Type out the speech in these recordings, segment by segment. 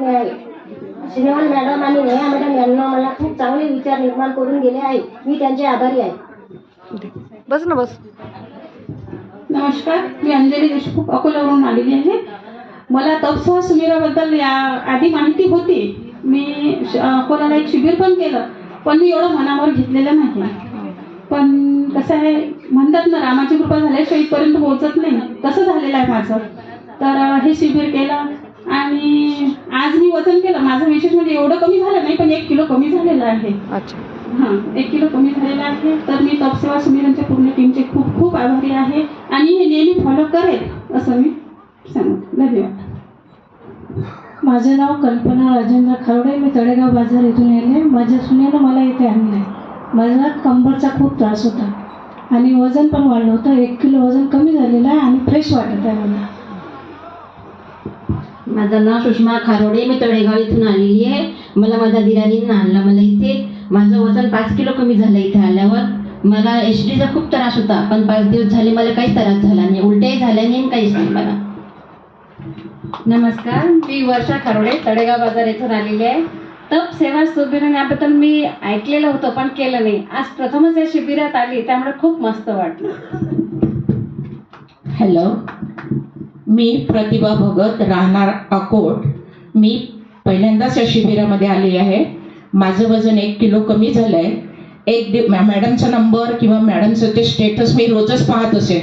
Shrinivas madam आणि Neha madam यांना मला खूप चांगले विचार निर्माण करून दिले आहे मी त्यांचे आभारी आहे. बस ना बस. नमस्कार. मी अंजली देशमुख अकोल्यावरून आलेली आहे. मला तपसा सुमिराबद्दल या आधी माहिती होती. मी अकोल्याला एक शिबिर पण केलं पण मी एवढं मनावर घेतलेलं नाही. पण कसं आहे म्हणतात ना रामाची कृपा झाल्याशिवाय इथपर्यंत पोहोचत नाही. तसं झालेलं आहे माझं. तर हे शिबिर केलं. आणि आज मी वजन केलं. माझं विशेष म्हणजे एवढं कमी झालं नाही पण एक किलो कमी झालेलं आहे. अच्छा. हां एक किलो कमी झालेला आहे. तर मी तपसेवा सुमिरांच्या पूर्ण टीमचे खूप खूप आभारी आहे. आणि हे नेहमी फॉलो करेल असं मी सांगते. धन्यवाद. माझं नाव कल्पना राजेंद्र खारोडे मी तळेगाव बाजार इथून येते. माझ्या सुनेनं मला इथे आणलं आहे मला कंबरचा खूप त्रास होता. आणि वजन पण वाढलं होतं. एक किलो वजन कमी झालेलं आहे आणि फ्रेश वाटत आहे मला. माझं नाव सुषमा खारोडे मी तळेगाव इथून आलेली आहे. मला माझ्या दिराणीनं आणलं मला इथे. माझं वजन पाच किलो कमी झालं इथे आल्यावर. मला डीचा खूप त्रास होता पण पाच दिवस झाले मला काहीच त्रास झाला नाही. उलट्याही झाल्या नाही काहीच नाही मला. नमस्कार मी वर्षा खारोडे तळेगाव बाजार येथून आलेली आहे. तप सेवा सुबिरण याबद्दल मी ऐकलेलं होतं पण केलं नाही. आज प्रथमच या शिबिरात आली त्यामुळे खूप मस्त वाटलं. हॅलो मी प्रतिभा भगत राहणार अकोट. मी पहिल्यांदाच या शिबिरामध्ये आली आहे. माझं वजन एक किलो कमी झालं आहे एक दिव मॅ- मॅडमचा नंबर किंवा मॅडमचं ते स्टेटस मी रोजच पाहत असे.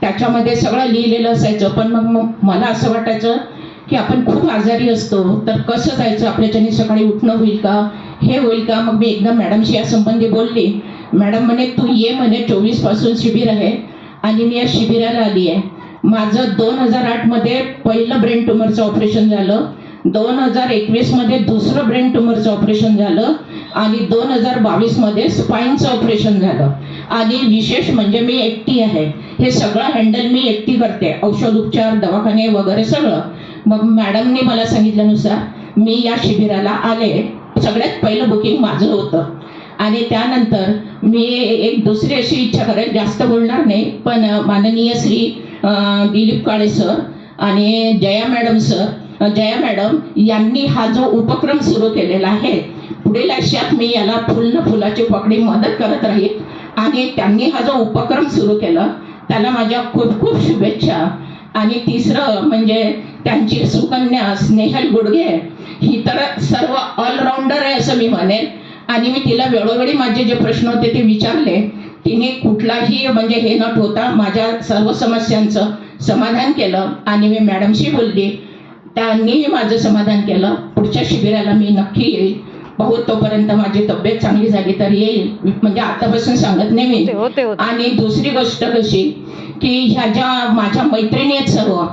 त्याच्यामध्ये सगळं लिहिलेलं असायचं. पण मग मग मला असं वाटायचं की आपण खूप आजारी असतो तर कसं जायचं? आपल्याच्याने सकाळी उठणं होईल का? हे होईल का? मग मी एकदा मॅडमशी या संबंधी बोलली. मॅडम म्हणे तू ये म्हणे चोवीसपासून शिबिर आहे आणि मी या शिबिराला आली आहे. माझं दोन हजार आठमध्ये पहिलं ब्रेन ट्युमरचं ऑपरेशन झालं. दोन हजार एकवीसमध्ये दुसरं ब्रेन ट्युमरचं ऑपरेशन झालं. आणि दोन हजार बावीसमध्ये स्पाईनचं ऑपरेशन झालं. आणि विशेष म्हणजे मी एकटी आहे. हे सगळं हँडल मी एकटी करते. औषध उपचार दवाखाने वगैरे सगळं. मग मॅडमने मला सांगितल्यानुसार मी या शिबिराला आले. सगळ्यात पहिलं बुकिंग माझं होतं. आणि त्यानंतर मी एक दुसरी अशी इच्छा करेल जास्त बोलणार नाही पण माननीय श्री दिलीप काळे सर आणि Jaya madam sir. Jaya madam यांनी हा जो उपक्रम सुरू केलेला आहे पुढील आयुष्यात मी याला फुल न फुलाची पकडी मदत करत राहील आणि त्यांनी हा जो उपक्रम सुरू केला त्याला माझ्या खूप खूप शुभेच्छा. आणि तिसरं म्हणजे त्यांची सुकन्या स्नेहल गुडगे ही तर सर्व ऑलराऊंडर आहे असं मी म्हणेन. आणि मी तिला वेळोवेळी माझे जे प्रश्न होते ते विचारले. तिने कुठलाही म्हणजे हे न ठेवता माझ्या सर्व समस्यांचं समाधान केलं आणि मी मॅडमशी बोलली त्यांनीही माझं समाधान केलं. पुढच्या शिबिराला मी नक्की येईल. पाहू तोपर्यंत माझी तब्येत चांगली झाली तर येईल. म्हणजे आतापासून सांगत नाही मी. आणि दुसरी गोष्ट कशी की ह्या ज्या माझ्या मैत्रिणी आहेत सर्व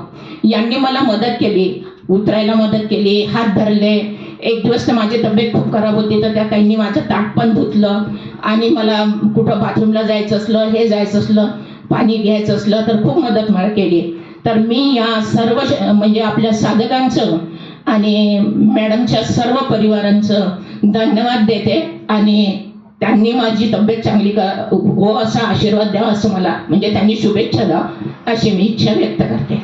यांनी मला मदत केली. उतरायला मदत केली हात धरले. एक दिवस तर माझी तब्येत खूप खराब होती तर त्या ताईंनी माझं ताट पण धुतलं आणि मला कुठं बाथरूमला जायचं असलं हे जायचं असलं पाणी घ्यायचं असलं तर खूप मदत मला केली. तर मी या सर्व म्हणजे आपल्या साधकांचं आणि मॅडमच्या सर्व परिवारांचं धन्यवाद देते आणि त्यांनी माझी तब्येत चांगली का हो असा आशीर्वाद द्यावा असं मला म्हणजे त्यांनी शुभेच्छा द्या अशी मी इच्छा व्यक्त करते.